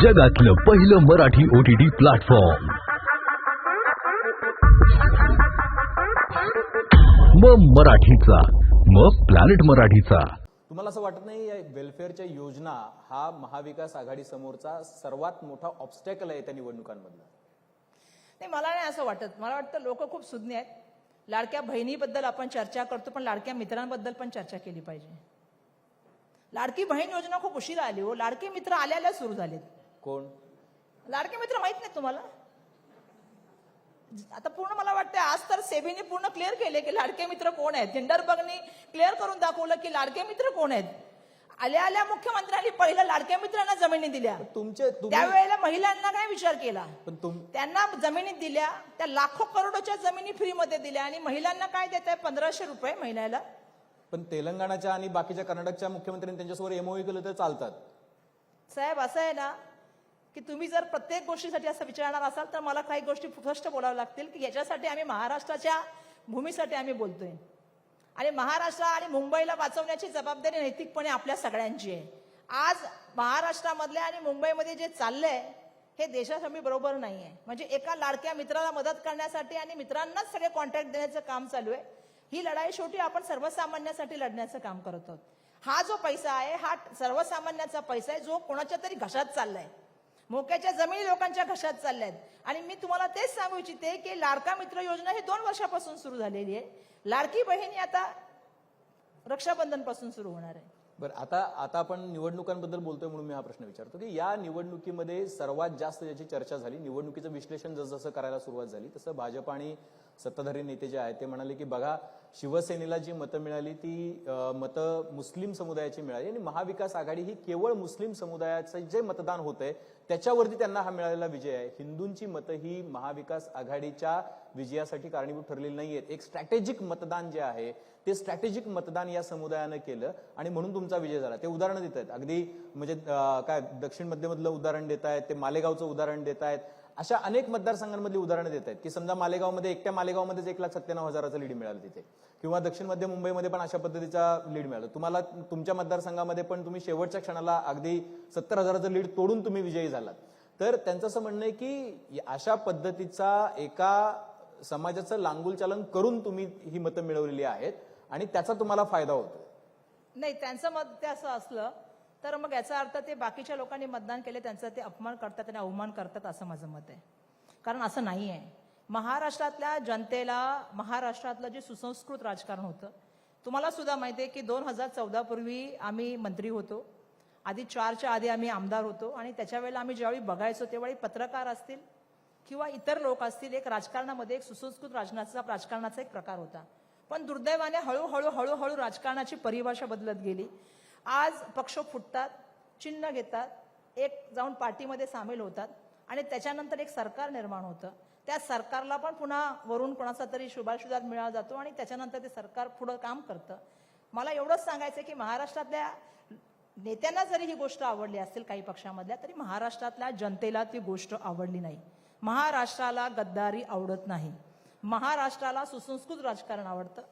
जगातलं पहिलं Marathi O T T platform मग मराठीचा मग प्लॅनेट मराठीचा. तुम्हाला असं वाटत नाही या वेलफेअरच्या योजना हा महाविकास आघाडी समोरचा सर्वात मोठा ऑब्स्टॅकल आहे त्या निवडणुकांमधला नाही मला नाही असं वाटत. मला वाटतं लोक खूप सुज्ञ आहेत. लाडक्या बहिणीबद्दल आपण चर्चा करतो पण लाडक्या मित्रांबद्दल पण चर्चा केली पाहिजे. लाडकी बहीण योजना खूप उशिरा आली हो. लाडके मित्र आल्याला सुरू झालेत. कोण? लाडके मित्र माहीत नाही तुम्हाला? आता पूर्ण मला वाटतं आज तर सेबीने पूर्ण क्लिअर केले की लाडके मित्र कोण आहेत. हिंडरबर्गनी क्लिअर करून दाखवलं की लाडके मित्र कोण आहेत. आल्या आल्या मुख्यमंत्र्यांनी पहिल्या लाडक्या मित्रांना जमिनी दिल्या. तुमचे त्यावेळेला महिलांना काय विचार केला? पण तुम त्यांना जमिनी दिल्या त्या लाखो करोडोच्या जमिनी फ्रीमध्ये दिल्या आणि महिलांना काय देत आहे पंधराशे रुपये महिन्याला? पण तेलंगणाच्या आणि बाकीच्या कर्नाटकच्या मुख्यमंत्र्यांनी त्यांच्यासोबत एमओई केलं तर चालतात. साहेब असं आहे ना की तुम्ही जर प्रत्येक गोष्टीसाठी असं विचारणार असाल तर मला काही गोष्टी स्पष्ट बोलाव्या लागतील की याच्यासाठी आम्ही महाराष्ट्राच्या भूमीसाठी आम्ही बोलतोय. आणि महाराष्ट्र आणि मुंबईला वाचवण्याची जबाबदारी नैतिकपणे आपल्या सगळ्यांची आहे. आज महाराष्ट्रामधल्या आणि मुंबईमध्ये जे चाललंय हे देशासमी बरोबर नाही आहे म्हणजे एका लाडक्या मित्राला मदत करण्यासाठी आणि मित्रांनाच सगळे कॉन्ट्रॅक्ट देण्याचं काम चालू आहे. ही लढाई शेवटी आपण सर्वसामान्यासाठी लढण्याचं काम करत आहोत. हा जो पैसा आहे हा सर्वसामान्याचा पैसा आहे जो कोणाच्या तरी घशात चाललाय. मोक्याच्या जमिनी लोकांच्या घशात चालल्या आहेत आणि मी तुम्हाला तेच सांगू इच्छिते की लाडका मित्र योजना ही दोन वर्षापासून सुरू झालेली आहे. लाडकी बहिणी आता रक्षाबंधनपासून सुरू होणार आहे. बरं आता आता आपण निवडणुकांबद्दल बोलतोय म्हणून मी हा प्रश्न विचारतो की या निवडणुकीमध्ये सर्वात जास्त ज्याची चर्चा झाली निवडणुकीचं विश्लेषण जसं करायला सुरुवात झाली तसं भाजप आणि सत्ताधारी नेते जे आहेत ते म्हणाले की बघा शिवसेनेला जी मतं मिळाली ती मतं मुस्लिम समुदायाची मिळाली आणि महाविकास आघाडी ही केवळ मुस्लिम समुदायाचं जे मतदान होतंय त्याच्यावरती त्यांना हा मिळालेला विजय आहे. हिंदूंची मतं ही महाविकास आघाडीच्या विजयासाठी कारणीभूत ठरलेली नाहीयेत. एक स्ट्रॅटेजिक मतदान जे आहे ते स्ट्रॅटेजिक मतदान या समुदायानं केलं आणि म्हणून तुमचा विजय झाला. ते उदाहरण देत आहेत अगदी म्हणजे काय दक्षिण मध्यमधलं उदाहरण देत आहेत ते मालेगावचं उदाहरण देत आहेत अशा अनेक मतदारसंघांमधली उदाहरणं देत आहेत की समजा मालेगावमध्ये एकट्या मालेगावमध्येच एक लाख सत्त्याण्णव हजाराचं लीड मिळालं तिथे. किंवा दक्षिण मध्य मुंबईमध्ये पण अशा पद्धतीचा लीड मिळाला. तुम्हाला तुमच्या मतदारसंघामध्ये पण तुम्ही शेवटच्या क्षणाला अगदी सत्तर हजाराचं लीड तोडून तुम्ही विजयी झालात. तर त्यांचं असं म्हणणं आहे की अशा पद्धतीचा एका समाजाचं लांगुलचालन करून तुम्ही ही मतं मिळवलेली आहेत आणि त्याचा तुम्हाला फायदा होतो नाही त्यांचं मत ते असं असलं तर मग याचा अर्थ ते बाकीच्या लोकांनी मतदान केले त्यांचा ते अपमान करतात आणि अवमान करतात असं माझं मत आहे. कारण असं नाही आहे. महाराष्ट्रातल्या जनतेला महाराष्ट्रातलं जे सुसंस्कृत राजकारण होतं तुम्हाला सुद्धा माहिती आहे की दोन हजार चौदापूर्वी आम्ही मंत्री होतो. आधी चारच्या आधी आम्ही आमदार होतो आणि त्याच्या वेळेला आम्ही ज्यावेळी बघायचो त्यावेळी पत्रकार असतील किंवा इतर लोक असतील एक राजकारणामध्ये एक सुसंस्कृत राजनाचा राजकारणाचा एक प्रकार होता. पण दुर्दैवाने हळूहळू हळूहळू राजकारणाची परिभाषा बदलत गेली. आज पक्ष फुटतात चिन्ह घेतात एक जाऊन पार्टीमध्ये सामील होतात आणि त्याच्यानंतर एक सरकार निर्माण होतं. त्या सरकारला पण पुन्हा वरून कोणाचा तरी शुभाशुदात मिळाला जातो आणि त्याच्यानंतर ते सरकार पुढं काम करतं. मला एवढंच सांगायचं की महाराष्ट्रातल्या नेत्यांना जरी ही गोष्ट आवडली असेल काही पक्षामधल्या तरी महाराष्ट्रातल्या जनतेला ती गोष्ट आवडली नाही. महाराष्ट्राला गद्दारी आवडत नाही. महाराष्ट्राला सुसंस्कृत राजकारण आवडतं.